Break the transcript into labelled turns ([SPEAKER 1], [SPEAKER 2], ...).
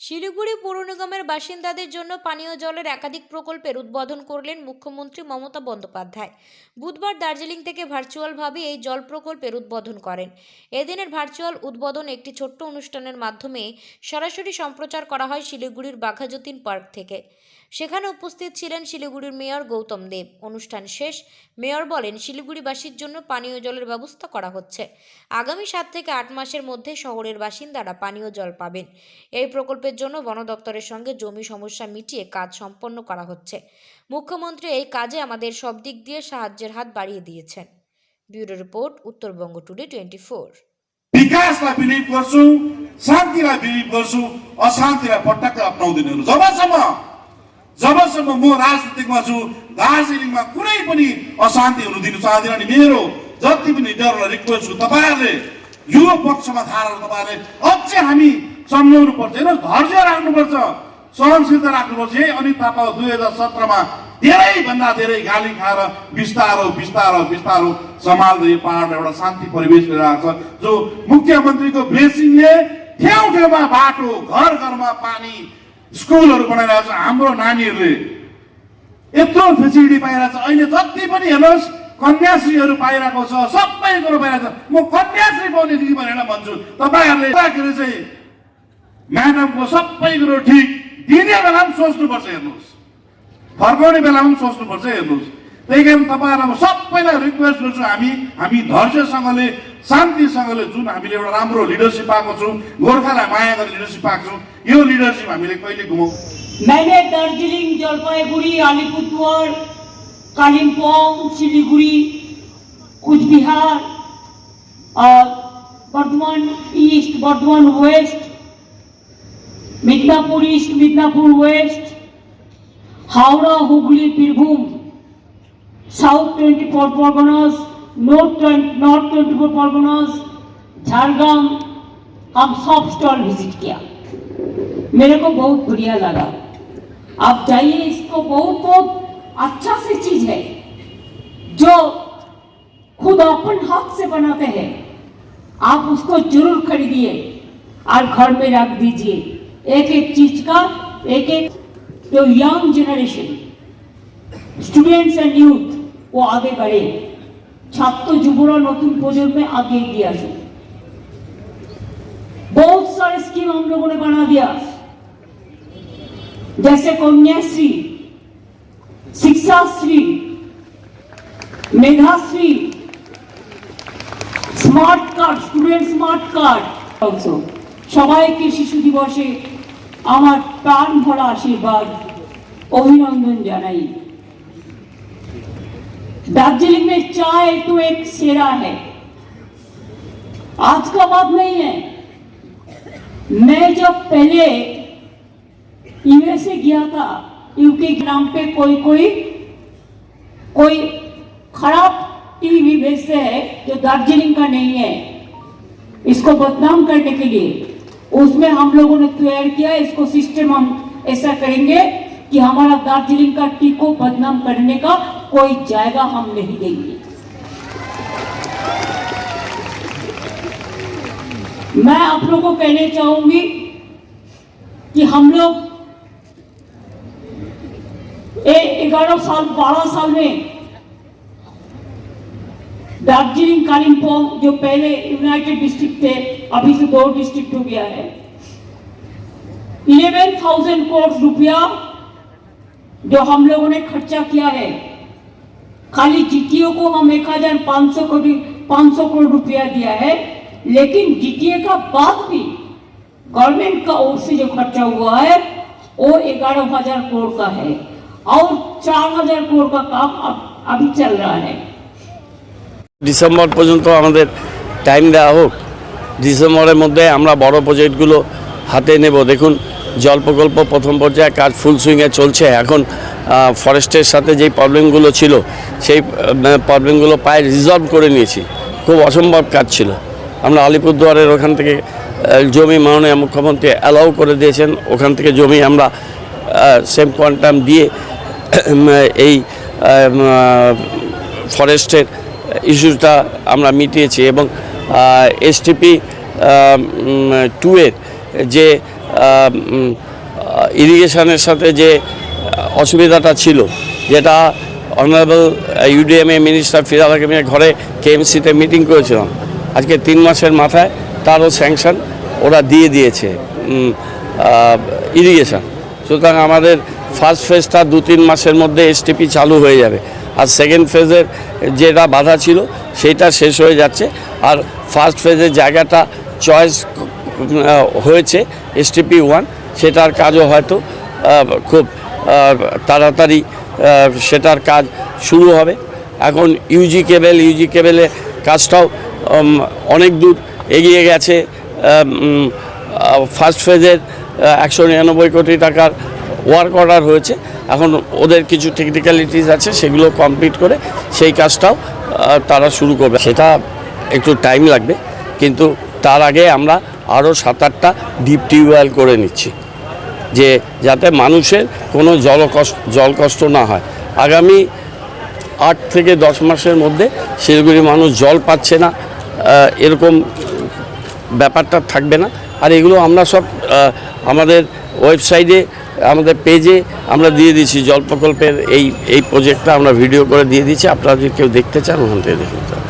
[SPEAKER 1] শিলিগুড়ি পৌর নিগমের বাসিন্দাদের জন্য পানীয় জলের একাধিক প্রকল্পের উদ্বোধন করলেন মুখ্যমন্ত্রী মমতা বন্দ্যোপাধ্যায়। বুধবার দার্জিলিং থেকে ভার্চুয়ালভাবে এই জল প্রকল্পের উদ্বোধন করেন। এদিনের ভার্চুয়াল উদ্বোধন একটি ছোট্ট অনুষ্ঠানের মাধ্যমে সরাসরি সম্প্রচার করা হয় শিলিগুড়ির বাঘাযতীন পার্ক থেকে। সেখানে উপস্থিত ছিলেন শিলিগুড়ির মেয়র গৌতম দেব অনুষ্ঠান শেষ মেয়র বলেন শিলিগুড়িবাসীর জন্য পানীয় জলের ব্যবস্থা করা হচ্ছে আগামী সাত থেকে আট মাসের মধ্যে শহরের বাসিন্দারা পানীয় জল পাবেন এই প্রকল্পের জন্য বন দপ্তরের সঙ্গে জমি সমস্যা মিটিয়ে কাজ সম্পন্ন করা হচ্ছে মুখ্যমন্ত্রী এই কাজে আমাদের সব দিক দিয়ে সাহায্যের হাত বাড়িয়ে দিয়েছেন bureau report Uttarbanga today twenty four
[SPEAKER 2] विकासलाई believe गर्छु शान्तिलाई बिलिभ गर्छु अशान्तिलाई पटक्क अप्नाउँदिनँ जबसम्म जबसम्म म राजनीतिकमा छु दार्जिलिङमा कुनै पनि अशान्ति हुनु दिनु चाहदिनँ अनि मेरो जति पनि लिडरहरूलाई रिक्वेस्ट छु तपाईँहरूले यो पक्षमा धारेर तपाईँहरूले अझै हामी सम्झाउनु पर्छ हेर्नुहोस् धैर्य राख्नुपर्छ। सहनशीलता राख्नुपर्छ। यही अनित थापा दुई हजार सत्रमा धेरैभन्दा धेरै गाली खाएर बिस्तारो बिस्तारो बिस्तारो सम्हाल्दै यो पाहाडमा एउटा शान्ति परिवेश लिएर छ जो मुख्यमन्त्रीको ब्लेसिङले ठाउँ ठाउँमा बाटो घर घरमा पानी स्कुलहरू बनाइरहेको छ हाम्रो नानीहरूले। यत्रो फेसिलिटी पाइरहेको छ। अहिले जति पनि हेर्नुहोस् कन्याश्रीहरू पाइरहेको छ सबै कुरो पाइरहेको छ। म कन्याश्री पाउने दिदी भनेर भन्छु। तपाईँहरूले चाहिँ म्याडमको सबै कुरो ठिक। दिने बेला पनि सोच्नुपर्छ हेर्नुहोस्। फर्काउने बेला पनि सोच्नुपर्छ हेर्नुहोस्। त्यही कारण तपाईँहरूलाई म सबैलाई रिक्वेस्ट गर्छु हामी हामी धैर्यसँगले शान्तिसँगले जुन हामीले एउटा राम्रो लिडरसिप पाएको छौँ गोर्खालाई माया गरेर लिडरसिप पाएको छौँ यो लिडरसिप हामीले कहिले गुमाउँ
[SPEAKER 3] मैंने दार्जिलिंग जलपाईगुड़ी अलीपुरद्वार कालिम्पोंग सिलीगुड़ी कुछ बिहार और Bardhaman east Bardhaman west Midnapore east Midnapore west Howrah Hooghly Birbhum south twenty four Parganas north twenty four Parganas Jhargram हम सब स्टॉल विज़िट किया। मेरे को बहुत बढ़िया लगा। आप जाइए, इसको बहुत बहुत अच्छा से चीज़ है, जो खुद अपन हाथ से बनाते हैं। आप उसको ज़रूर खरीदिए और घर में रख दीजिए। एक एक चीज़ का एक एक जो young generation students and youth वो आगे बढ़े। ছাত্র যুবরা নতুন প্রজন্মে আগে এগিয়ে আসুক बहुत सारे स्कीम हम लोगों ने बना दिया जैसे Kanyashree Shikshashree Medhashree smart card student smart card also সবাইকে শিশু দিবসে আমার প্রাণ ভরা আশীর্বাদ অভিনন্দন জানাই दार्जिलिंग में चाय तो एक सेरा है। आज का बात नहीं है। मैं जब पहले यूएसए गया था, यूके के नाम पे कोई कोई कोई खराब टीवी भेजते हैं जो दार्जिलिंग का नहीं है। इसको बदनाम करने के लिए। उसमें हम लोगों ने तैयार किया, इसको सिस्टम हम ऐसा करेंगे कि हमारा दार्जिलिंग का टी को बदनाम करने का कोई जायगा हम नहीं देंगे। मैं आप लोगों को कहने चाहूँगी कि हम लोग ग्यारह साल, बारह साल में दार्जिलिंग, कालिम्पोंग, जो पहले यूनाइटेड डिस्ट्रिक्ट थे, अभी तो दो डिस्ट्रिक्ट हो गया है। इलेवन थाउज़ेंड करोड़ रुपया जो हम लोगों ने खर्चा किया है। खाली जीटीओ को हम एक हजार पाँच सौ करोड़ पाँच सौ करोड़ रुपया दिया है लेकिन जीटीए का बाद भी गवर्नमेंट का ओर से जो खर्चा हुआ है वो ग्यारह हजार करोड़ का है और चार हजार करोड़ का काम अब अभी चल रहा है
[SPEAKER 4] ডিসেম্বর পর্যন্ত আমাদের টাইম দেওয়া হোক ডিসেম্বরের মধ্যে আমরা বড় প্রজেক্টগুলো হাতে নেব দেখুন জল প্রকল্প প্রথম পর্যায়ে কাজ ফুল সুইংয়ে চলছে এখন ফরেস্টের সাথে যেই প্রবলেমগুলো ছিল, সেই প্রবলেমগুলো প্রায় রিজলভ করে নিয়েছি। খুব অসম্ভব কাজ ছিল। আমরা আলিপুরদুয়ারের ওখান থেকে জমি মাননীয় মুখ্যমন্ত্রী অ্যালাউ করে দিয়েছেন। ওখান থেকে জমি আমরা সেম কোয়ান্টাম দিয়ে এই ফরেস্টের ইস্যুটা আমরা মিটিয়েছি এবং এসটিপি টু এর যে ইরিগেশনের সাথে যে অসুবিধাটা ছিল। যেটা অনারেবল ইউডিএমএ মিনিস্টার ফিরাদ হাকিমের ঘরে কেএমসিতে মিটিং করেছিলাম। আজকে তিন মাসের মাথায় তারও স্যাংশন ওরা দিয়ে দিয়েছে ইরিগেশন সুতরাং আমাদের ফার্স্ট ফেজটা দু তিন মাসের মধ্যে এসটিপি চালু হয়ে যাবে। আর সেকেন্ড ফেজের যেটা বাধা ছিল, সেটা শেষ হয়ে যাচ্ছে। আর ফার্স্ট ফেজের জায়গাটা চয়েস হয়েছে এসটিপি ওয়ান সেটার কাজও হয়তো খুব তাড়াতাড়ি সেটার কাজ শুরু হবে। এখন ইউজি কেবেল ইউজি কেবেলের কাজটাও অনেক দূর এগিয়ে গেছে। ফার্স্ট ফেজের একশো নিরানব্বই কোটি টাকার ওয়ার্ক অর্ডার হয়েছে। এখন ওদের কিছু টেকনিক্যালিটিস আছে, সেগুলো কমপ্লিট করে সেই কাজটাও তারা শুরু করবে। সেটা একটু টাইম লাগবে, কিন্তু তার আগে আমরা আরও সাত আটটা ডিপ টিউবওয়েল করে নিচ্ছি। যে যাতে মানুষের কোনো জল কষ্ট জল কষ্ট না হয়। আগামী আট থেকে দশ মাসের মধ্যে শিলিগুড়ি মানুষ জল পাচ্ছে না এরকম ব্যাপারটা থাকবে না। আর এগুলো আমরা সব আমাদের ওয়েবসাইটে, আমাদের পেজে আমরা দিয়ে দিচ্ছি জল প্রকল্পের এই এই প্রজেক্টটা আমরা ভিডিও করে দিয়ে দিচ্ছি আপনারা যদি কেউ দেখতে চান, ওখান থেকে দেখতে পারেন